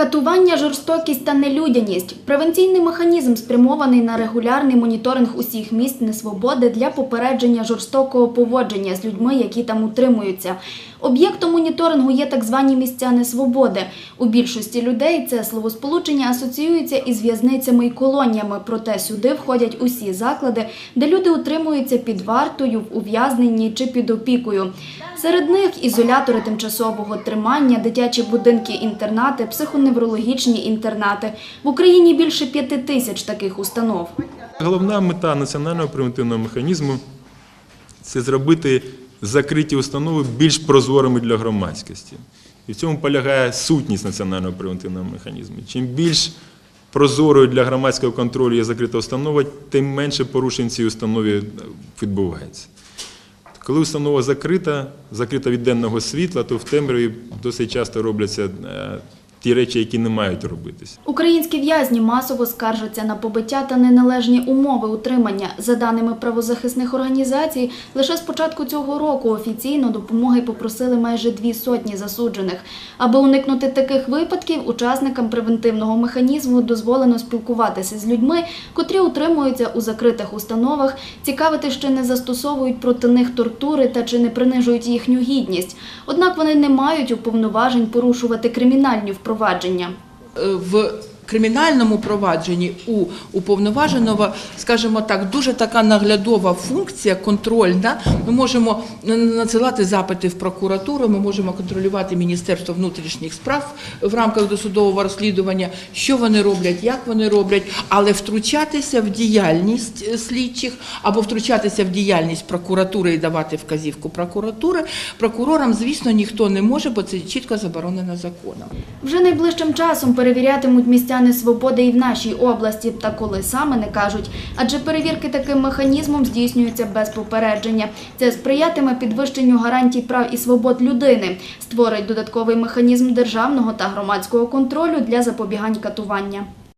Катування, жорстокість та нелюдяність превенційний механізм спрямований на регулярний моніторинг усіх місць несвободи для попередження жорстокого поводження з людьми, які там утримуються. Об'єктом моніторингу є так звані місця несвободи. У більшості людей це словосполучення асоціюється із в'язницями і колоніями, проте сюди входять усі заклади, де люди утримуються під вартою, в ув'язненні чи під опікою. Серед них ізолятори тимчасового тримання, дитячі будинки-інтернати, психоневрологічні інтернати. В Україні більше п'яти тисяч таких установ. Головна мета національного превентивного механізму це зробити закриті установи більш прозорими для громадськості. І в цьому полягає сутність національного превентивного механізму. Чим більш прозорою для громадського контролю є закрита установа, тим менше порушень цій установі відбувається. Коли установа закрита, закрита від денного світла, то в темряві досить часто робляться е, ті речі, які не мають робитися. Українські в'язні масово скаржаться на побиття та неналежні умови утримання. За даними правозахисних організацій, лише з початку цього року офіційно допомоги попросили майже дві сотні засуджених. Аби уникнути таких випадків, учасникам превентивного механізму дозволено спілкуватися з людьми, котрі утримуються у закритих установах, цікавити, чи не застосовують проти них тортури та чи не принижують їхню гідність. Однак вони не мають уповноважень порушувати кримінальні впровадження. Е, в кримінальному провадженні у уповноваженого, скажімо так, дуже така наглядова функція, контрольна. Ми можемо надсилати запити в прокуратуру, ми можемо контролювати Міністерство внутрішніх справ в рамках досудового розслідування, що вони роблять, як вони роблять, але втручатися в діяльність е, слідчих або втручатися в діяльність прокуратури і давати вказівку прокуратури, прокурорам, звісно, ніхто не може, бо це чітко заборонено законом. Вже найближчим часом перевірятимуть місця несвободи і в нашій області, та коли саме не кажуть. Адже перевірки таким механізмом здійснюються без попередження. Це сприятиме підвищенню гарантій прав і свобод людини, створить додатковий механізм державного та громадського контролю для запобігань катування.